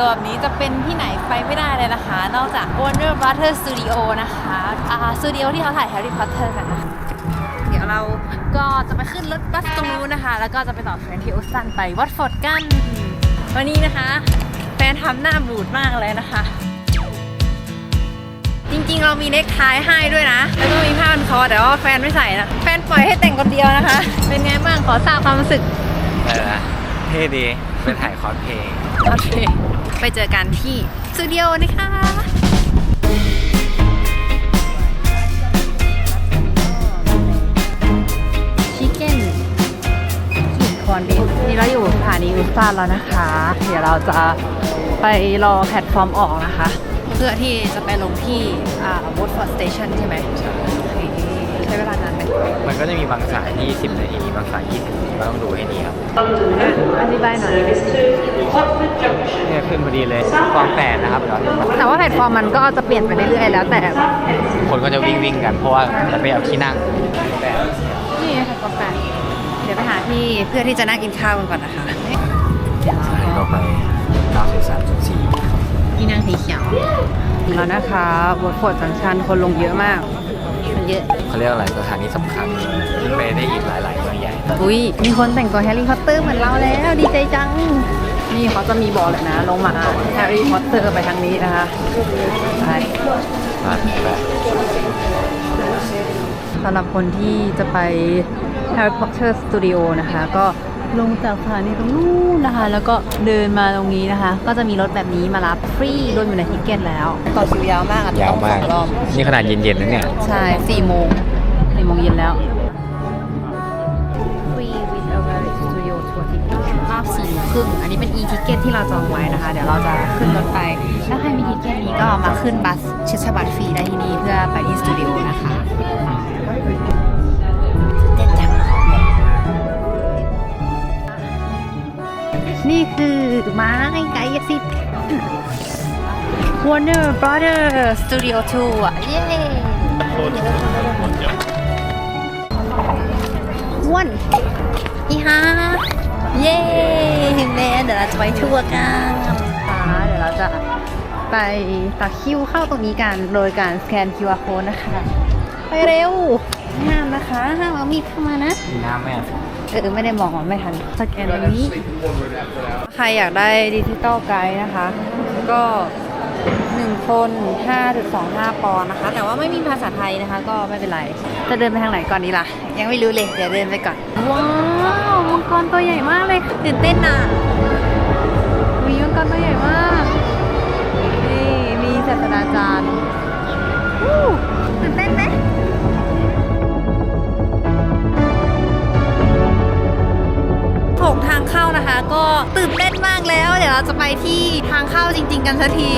งตัวแบบนี้จะเป็นที่ไหนไปไม่ได้เลยนะคะ นอกจาก Warner Brothers Studio นะคะอ่าสตูดิโอที่เขาถ่าย Harry Potter กันนะคะเดี๋ยวเราก็จะไปขึ้นรถบัสตรงนู้นนะคะ แล้วก็จะไปต่อเทรนที่อุสตันไปวัตฟอร์ดกัน วันนี้นะคะ แฟนทำหน้าบูดมากเลยนะคะ จริงๆ เรามีเน็กไทให้ด้วยนะ แล้วก็มีผ้าพันคอแต่ว่าแฟนไม่ใส่นะ แฟนปล่อยให้แต่งคนเดียวนะคะ เป็นไงบ้างขอทราบความรู้สึก เออเท่ดีไปถ่ายคอสเพลย์ โอเค ไปเจอกันที่สตูดิโอนะคะชิคเก้นขีดคอนดินี่เราอยู่สถานีอุสตันแล้วนะคะ เดี๋ยวเราจะไปรอแพลตฟอร์มออกนะคะ เพื่อที่จะไปลงที่อ่า Woodford Station ใช่ไหมโอเคใช้ เวลานานไหมมันก็จะมีบางสายที่10นาทีบางสาย20นาทีก็ต้องดูให้ดีครับอธิบายหน่อย เนี่ยขึ้นพอดีเลยฟองแปดนะครับเดี๋ยวแต่ว่าแพลตฟอร์มมันก็จะเปลี่ยนไปเรื่อยๆแล้วแต่ คนก็จะวิ่งวิ่งๆกันเพราะว่าจะไปเอาที่นั่งแปดนี่ค่ะกาแฟเดี๋ยวไปหาที่เพื่อที่จะนั่งกินข้าวกันก่อนนะคะก็ไป93.4 ที่นั่งสีเขียวแล้วนะคะวอร์ดฟอร์ดจังชันคนลงเยอะมากมัน เยอะเขาเรียกอะไรสถานีสำคัญขึ้นไปได้อีกหลายๆเมืองใหญ่อุ้ยมีคนแต่งตัวแฮร์รี่พอตเตอร์เหมือนเราแล้วดีใจจัง นี่เขาจะมีบอกเลยนะ ลงมาแฮร์รี่พอตเตอร์ไปทางนี้นะคะไปผ่านไปสำหรับคนที่จะไป Harry Potter Studio นะคะ ก็ ลงจากสถานีตรงนู้นนะคะ แล้วก็เดินมาตรงนี้นะคะ ก็จะมีรถแบบนี้มารับฟรีรวมอยู่ในทิเก็ตแล้วต่อคิวยาวมากอะยาวมาก ต้องสองรอบนี่ขนาดเย็นๆนะเนี่ย ใช่สี่โมงสี่โมงเย็นแล้ว Free with a very studio tour ticket รอบสี่โมงครึ่งอันนี้เป็น e ticket ที่เราจองไว้นะคะ เดี๋ยวเราจะขึ้นรถไป ถ้าใครมีทิเก็ตนี้ก็มาขึ้นบัสชิชบัตรฟรีได้ที่นี่เพื่อไปที่สตูดิโอนะคะ นี่คือไม้ไกด์สิทธิ์ Warner Brothers Studio Tour อะเย้อ้วนอีฮาเย้แม่เดี๋ยวเราจะไปทัวร์กันค่ะเดี๋ยวเราจะไปตักคิวเข้าตรงนี้กันโดยการสแกน QR code นะคะ ไปเร็วห้ามนะคะห้ามเอามีดเข้ามานะ น้ำไหมอะ เออไม่ได้มองไม่ทันสแกนตรงนี้ ใครอยากได้ดิจิตอลไกด์นะคะ ก็1คน 5.25 ปอนด์นะคะ แต่ว่าไม่มีภาษาไทยนะคะ ก็ไม่เป็นไร จะเดินไปทางไหนก่อนดีล่ะ ยังไม่รู้เลย เดี๋ยวเดินไปก่อน ว้าวมังกรตัวใหญ่มากเลยตื่นเต้นน่ะมีมังกรตัวใหญ่มาก นี่ มีศาสตราจารย์างเข้านะคะ ก็ตื่นเต้นมากแล้ว เดี๋ยวเราจะไปที่ทางเข้าจริง ๆ กันสักที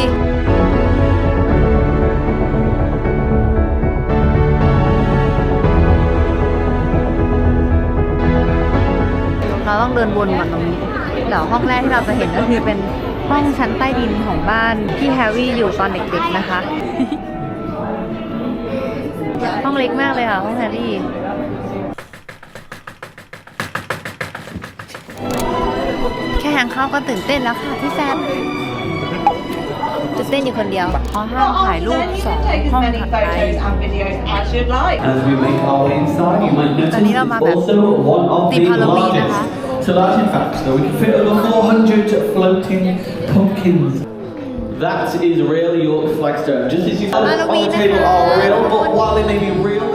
เราต้องเดินวนก่อนตรงนี้เดี๋ยวห้องแรกที่เราจะเห็นก็คือเป็นห้องชั้นใต้ดินของบ้านที่แฮร์รี่อยู่ตอนเด็กๆนะคะ ห้องเล็กมากเลยค่ะห้องแฮร์รี่างเข้าก็ตื่นเต้นแล้วค่ะพี่แซมตื่นเต้นอยู่คนเดียวเขาห้ามถ่ายรูปสองห้องถัดไป as you'd like. As we make our way inside, you might notice ตอนนี้เรามาแบบ also one of ธีม the ฮาโลวีนนะคะ largest. So large in fact, so we can fit over 400 floating pumpkins. That is real York flagstone. Just as you thought on Halloween the table นะคะ are real, but while they may be real,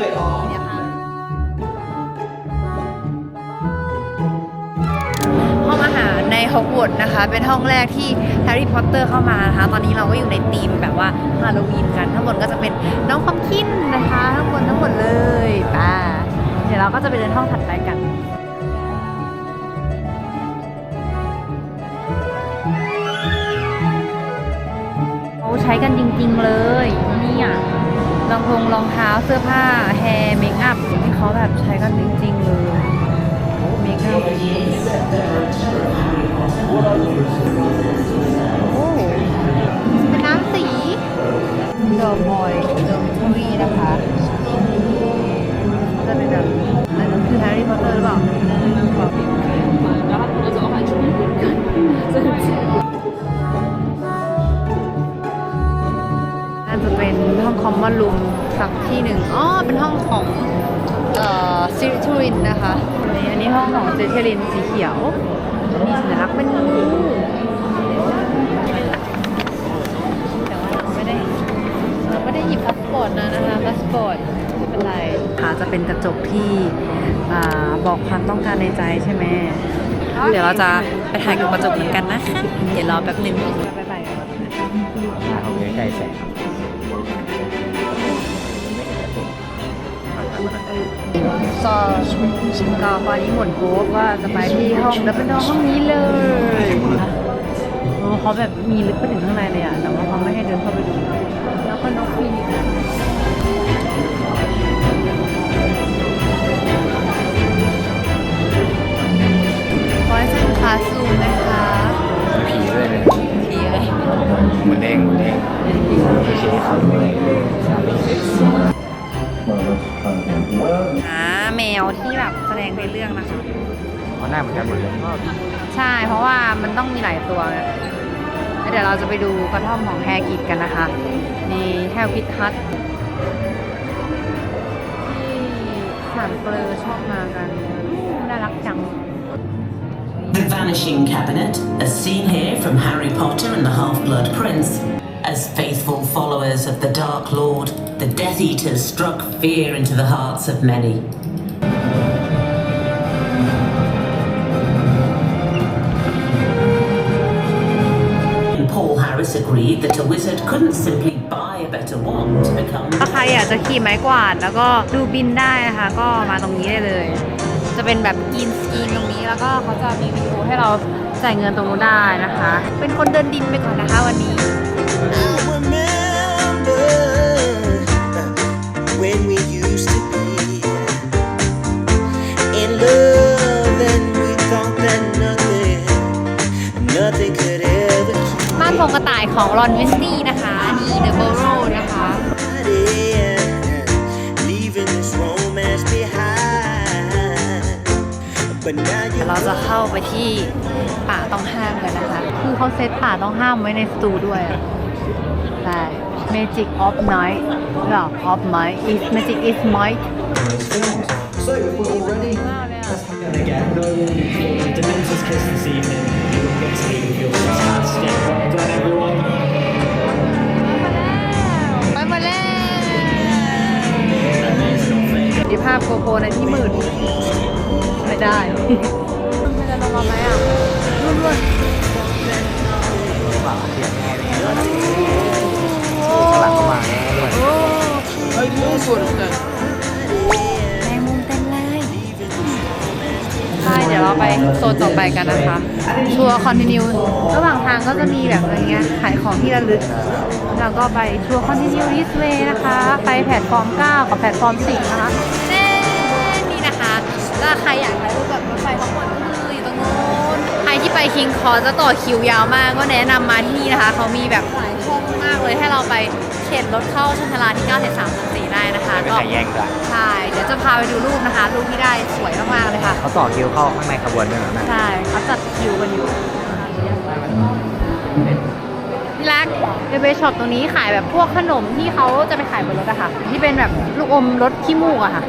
ฮอกวอตส์นะคะ เป็นห้องแรกที่แฮร์รี่พอตเตอร์เข้ามานะคะ ตอนนี้เราก็อยู่ในธีมแบบว่าฮาโลวีนกันทั้งหมดก็จะเป็นน้องพัมคินนะคะทั้งหมดทั้งหมดเลยป่าเดี๋ยวเราก็จะไปเดินห้องถัดไปกันเขาใช้กันจริงๆเลยนี่ยรองทงรองเท้าเสื้อผ้าแฮร์เมคอัพที่เขาแบบใช้กันจริงๆเลยเมคอัพ เป็นน้ำสีเดอร์บอยเดอร์นะคะจะเป็นแบบอันนั้นคือแฮร์รี่พอตเอร์หรือเปล่าน่าจะเป็นห้องคอมมอนรูมสักที่หนึ่งอ๋อ เป็นห้องของเอ่อซิทูรินนะคะ อันนี้ห้องของเจเทลินสีเขียว มีสัญลักษณ์เป็นงูแต่ว่าเราไม่ได้เราไม่ได้หยิบพาสปอร์ตนะนะคะพาสปอร์ตไม่เป็นไรค่ะจะเป็นกระจกที่บอกความต้องการในใจใช่ไหมเดี๋ยวเราจะไปถ่ายกับกระจกเหมือนกันนะคะเดี๋ยวรอแป๊บนึงบ๊ายบายเอาไว้ใกล้แสง ก็ก็ตอนนี้หมดโกฟว่าจะไปที่ห้องแล้วเป็นห้องนี้เลยโอ้เขาแบบมีลึกไปถึงข้างในเลยอะแต่ว่าเขาไม่ให้เดินเข้าไปดู แล้วก็นกฟีนิกซ์ จะไปดูกระท่อมของแฮกิดกันนะคะ นี่แฮกิดฮัทที่สามเกลอชอบมากัน น่ารักจัง The Vanishing Cabinet, as seen here from Harry Potter and the Half-Blood Prince. As faithful followers of the Dark Lord, the Death Eaters struck fear into the hearts of many. Agreed that a wizard couldn't simply buy a better wand to become ถ้าใครอยากจะขี่ไม้กวาดแล้วก็ดูบินได้นะคะ ก็มาตรงนี้ได้เลย จะเป็นแบบกินสกีนตรงนี้แล้วก็เขาจะมีวิดีโอให้เราจ่ายเงินตรงนู้นได้นะคะ เป็นคนเดินดินไปก่อนนะคะวันนี้ I remember when we used to be in love keep บ้านพงกระต่ายของรอนวิสตี้นะคะ นี่เดอะโบโรนะคะ us in, leaving this romance behind. But now เดี๋ you ยวเราจะเข้าไปที่ป่าต้องห้ามกันนะคะ คือเขาเซตป่าต้องห้ามไว้ในสตูด้วยอะใช่ Magic of Night หรอ of Might is Magic is Might So we're all ready. มากเลยอะ And again, no Dementor's Kiss this evening. You will get to meet with your fantastic. Well done, everyone. ไปมาแล้วดีภาพโกโปรในที่มืด ไม่ได้ มันจะลงมาไหมอะรุ่นรุ่นว่าเสียงแง่เนี่ยข้างหลังเข้ามาเนี่ยเหมือนแม เดี๋ยวเราไปโซนต่อไปกันนะคะทัวร์คอนติเนียระหว่างทางก็จะมีแบบอะไรเงี้ยขายของที่ระลึก แล้วก็ไปทัวร์คอนติเนียดิสเวย์นะคะ ไปแพลตฟอร์ม 9 กับแพลตฟอร์ม10นะคะเน่นี่นะคะถ้าใครอยากถ่ายรูปกับรถไฟขบวนก็คืออยู่ตรงนู้นใครที่ไปคิงคอจะต่อคิวยาวมากก็แนะนำมาที่นี่นะคะ เขามีแบบหลายช่องมากเลยให้เราไป เข็นรถเข้าชนชาลาที่9 3 3 4ได้นะคะไม่ก็ใครแย่งกันใช่เดี๋ยวจะพาไปดูรูปนะคะ รูปที่ได้สวยมากๆเลยค่ะเขาต่อคิวเข้าข้างในขบวนด้วยนะใช่เขาจัดคิวกันอยู่พี่รักเดเบช็อปตรงนี้ขายแบบพวกขนมที่เขาจะไปขายบนรถอะค่ะ ที่เป็นแบบลูกอมรสขี้มูกอะค่ะ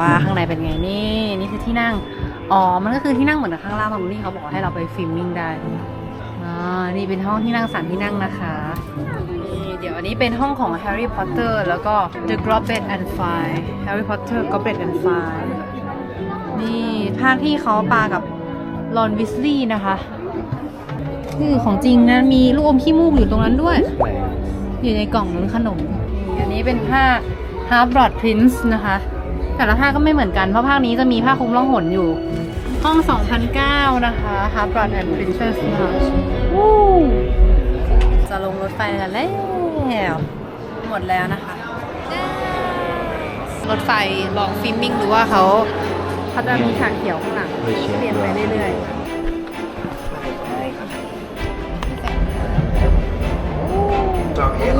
ว่าข้างในเป็นไงนี่นี่คือที่นั่ง อ๋อ มันก็คือที่นั่งเหมือนกับข้างล่างตรงนี้เขาบอกว่าให้เราไปฟิล์มมิ่งได้อ่านี่เป็นห้องที่นั่งสามที่นั่งนะคะนี่เดี๋ยวอันนี้เป็นห้องของ Harry Potter แล้วก็ The Goblet and Fire Harry Potter Goblet and Fire นี่ภาคที่เขาปากับลอนวิสลีย์นะคะคือของจริงนะมีลูกอมขี้มูกอยู่ตรงนั้นด้วย อยู่ในกล่องนั้นขนม อันนี้เป็นผ้า Half Blood Prince นะคะ แต่ละภาคก็ไม่เหมือนกัน เพราะภาคนี้จะมีผ้าคลุมล่องหนอยู่ ห้อง 2009 นะคะ Half Blood and Princess นะคะวู้จะลงรถไฟกันแล้ว หมดแล้วนะคะ รถไฟลองฟิล์มมิ่งดูว่าเขาเขาจะมีฉากเขียวข้างหลังเปลี่ยนไปเรื่อยๆ Dark here,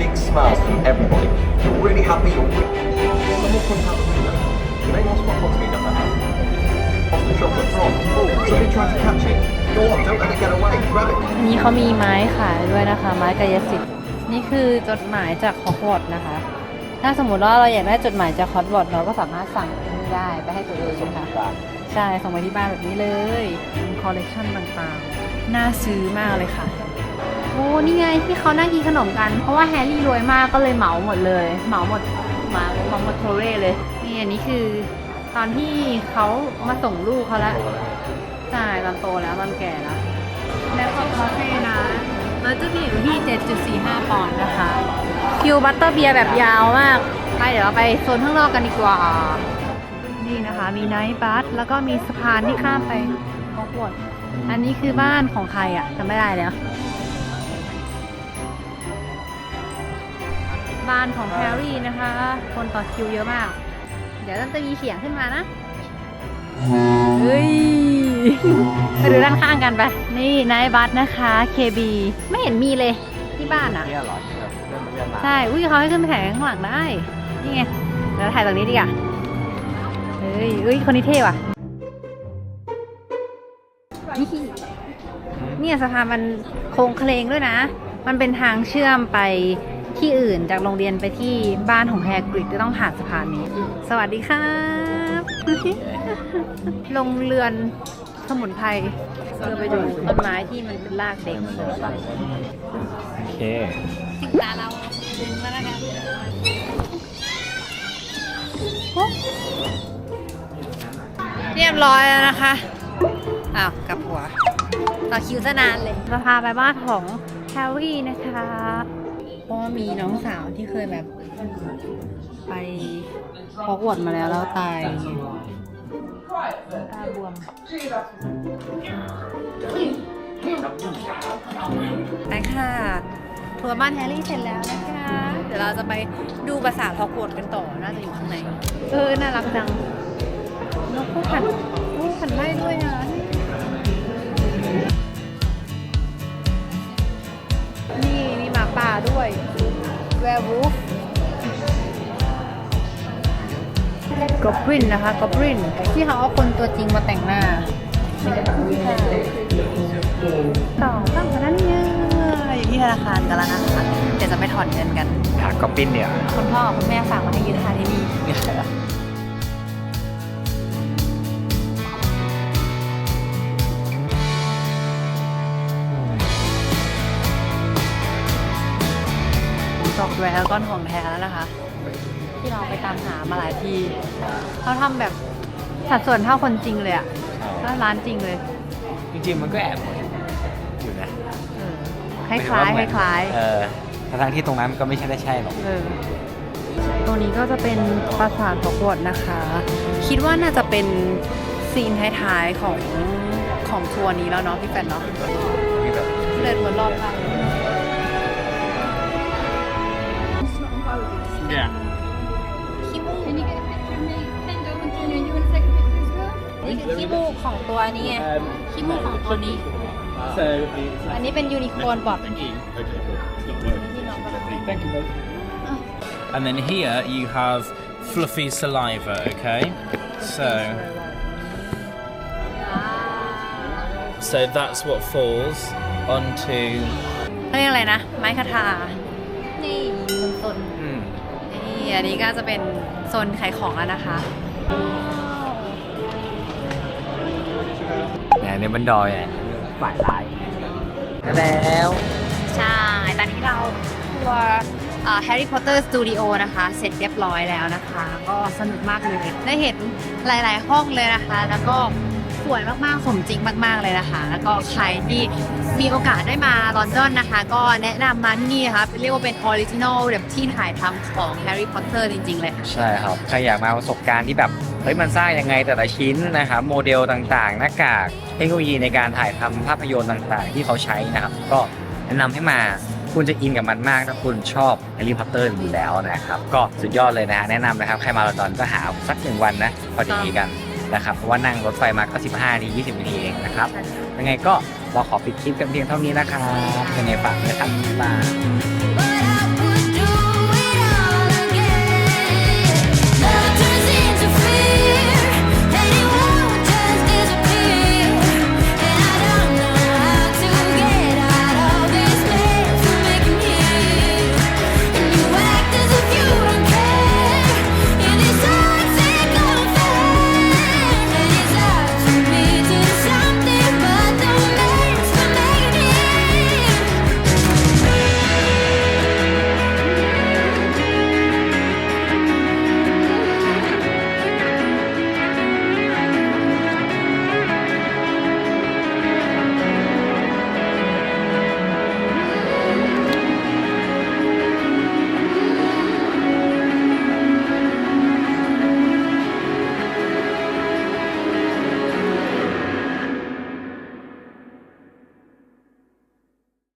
big smile from everybody. You're really happy, you're really... No more contact with me now. You may want to walk to me now. Off the chocolate frog. Oh, somebody tried to catch it. Go on, don't let it get away. Grab it. อันนี้เขามีไม้ขายด้วยนะคะ ไม้กายสิทธิ์นี่คือจดหมายจากฮอกวอตส์นะคะ ถ้าสมมติว่าเราอยากได้จดหมายจากฮอกวอตส์เราก็สามารถสั่งที่นี่ได้ไปให้ตัวเองนะคะใช่ส่งไปที่บ้านแบบนี้เลยคอลเลกชันต่างๆ น่าซื้อมากเลยค่ะโอ้นี่ไงที่เขานั่งกินขนมกัน เพราะว่าแฮร์รี่รวยมากก็เลยเหมาหมดเลย เหมาหมดเห มาเหมาหมดโทเร่เลย นี่อันนี้คือตอนที่เขามาส่งลูกเขาแล้วใช่ตอนโตแล้วตอนแก่แล้วแล้วก็คาเฟ่นะเราจะมีอยู่ที่ 7.45 ปอนด์นะคะ คิวบัตเตอร์เบียร์แบบยาวมากไปเดี๋ยวเราไปโซนข้างนอกกันดีกว่า นี่นะคะ มีไนท์บัสแล้วก็มีสะพานที่ข้ามไปฮอกวอตส์อันนี้คือบ้านของใครอะจำไม่ได้แล้ว บ้านของแฮร์รี่นะคะ คนต่อคิวเยอะมาก เดี๋ยวจะมีเสียงขึ้นมานะ เฮ้ยไปดูด้านข้างกันไป นี่นายบัสนะคะ KB ไม่เห็นมีเลยที่บ้านอะเนี่ยเหรอที่แบบเริ่มเริ่มมาใช่ อุ้ยเขาให้ขึ้นไปถ่ายข้างหลังได้ นี่ไงเดี๋ยวถ่ายตรงนี้ดีกว่าเฮ้ยเอ้ยคนนี้เท่ว่ะนี่เนี่ยสะพานมันโค้งเคลงด้วยนะ มันเป็นทางเชื่อมไป ที่อื่นจากโรงเรียนไปที่บ้านของแฮกริดจะต้องผ่านสะพานนี้ สวัสดีครับโรงเรือนสมุนไพรเพื่อไปดูต้นไม้ที่มันเป็นรากเด็กโอเคถึงตาเราดึงมาแล้วกันเรียบร้อยแล้วนะคะอ้าวกลับหัว ต่อคิวซะนานเลยเราพาไปบ้านของแฮร์รี่นะคะ เพราะว่ามีน้องสาวที่เคยแบบไปฮอกวอตมาแล้วแล้วตายตาบวมไปค่ะทัวร์บ้านแฮร์รี่เสร็จแล้วนะคะ เดี๋ยวเราจะไปดูปราสาทฮอกวอตส์กันต่อ น่าจะอยู่ข้างใน เออ น่ารักจังนกคู่ขันคู่ขันไล่ด้วยอะ กอบรินนะคะกอบรินที่เขาเอาคนตัวจริงมาแต่งหน้าต่อตั้งแต่นั้นเนี่ยอยู่ที่ธนาคารกันแล้วนะคะเดี๋ยวจะไปถอนเงินกันหากอปปิ้นเนี่ยคุณพ่อคุณแม่ฝากมาให้ยืนทานที่นี่ดอกแวร์ก้อนของแท้แล้วนะคะ ที่เราไปตามหามาหลายที่เขาทำแบบสัดส่วนเท่าคนจริงเลยอะก็ร้านจริงเลยจริงๆมันก็แอบเหมือนอยู่นะเออคล้ายคล้ายคล้ายเออทั้งๆที่ตรงนั้นมันก็ไม่ใช่ได้ใช่หรอกๆเออตรงนี้ก็จะเป็นปราสาทฮอกวอตส์นะคะ คิดว่าน่าจะเป็นซีนท้ายๆของของทัวร์นี้แล้วเนาะพี่แฟนเนาะมีแบบเดินวนรอบไป Yeah. นี่คือขี้มูกของตัวนี้ไงขี้มูกของตัวนี้ So it's อันนี้เป็นยูนิคอร์นบอท okay, cool. It's not working. ที่น้องกำลัง Thank you, mate. And then here you have fluffy saliva, okay? So so that's what falls onto เขาเรียกอะไรนะ ไม้คาทานี่บนต้นอืมนี่อันนี้ก็จะเป็นโซนขายของแล้วนะคะ ในบันดอยเนี่ยฝ่ายลายแล้วใช่ ตอนนี้เราทัวร์แฮร์รี่พอตเตอร์สตูดิโอนะคะ เสร็จเรียบร้อยแล้วนะคะ ก็สนุกมากเลย ได้เห็นหลาย ๆ ห้องเลยนะคะ แล้วก็สวยมาก ๆ สมจริงมาก ๆ เลยนะคะ แล้วก็ใครที่มีโอกาสได้มาลอนดอนนะคะ ก็แนะนำมาที่นี่นะคะเรียกว่าเป็นออริจินอลแบบที่ถ่ายทำของแฮร์รี่พอตเตอร์จริง ๆ เลยค่ะใช่ครับ ใครอยากมาประสบการณ์ที่แบบเฮ้ยมันสร้างยังไงแต่ละชิ้นนะครับโมเดลต่างๆ หน้ากากเทคโนโลยีในการถ่ายทำภาพยนตร์ต่างๆ ที่เขาใช้นะครับ ก็แนะนำให้มาคุณจะอินกับมันมากถ้าคุณชอบแฮร์รี่พอตเตอร์อยู่แล้วนะครับ ก็สุดยอดเลยนะฮะแนะนำนะครับใครมาลอนดอนก็หาสักหนึ่งวันนะพอดีกันนะครับเพราะว่านั่งรถไฟมาก็15นาที20นาทีเองนะครับยังไงก็เราขอปิดคลิปกันเพียงเท่านี้นะครับยังไงฝากด้วยครับบ๊ายบาย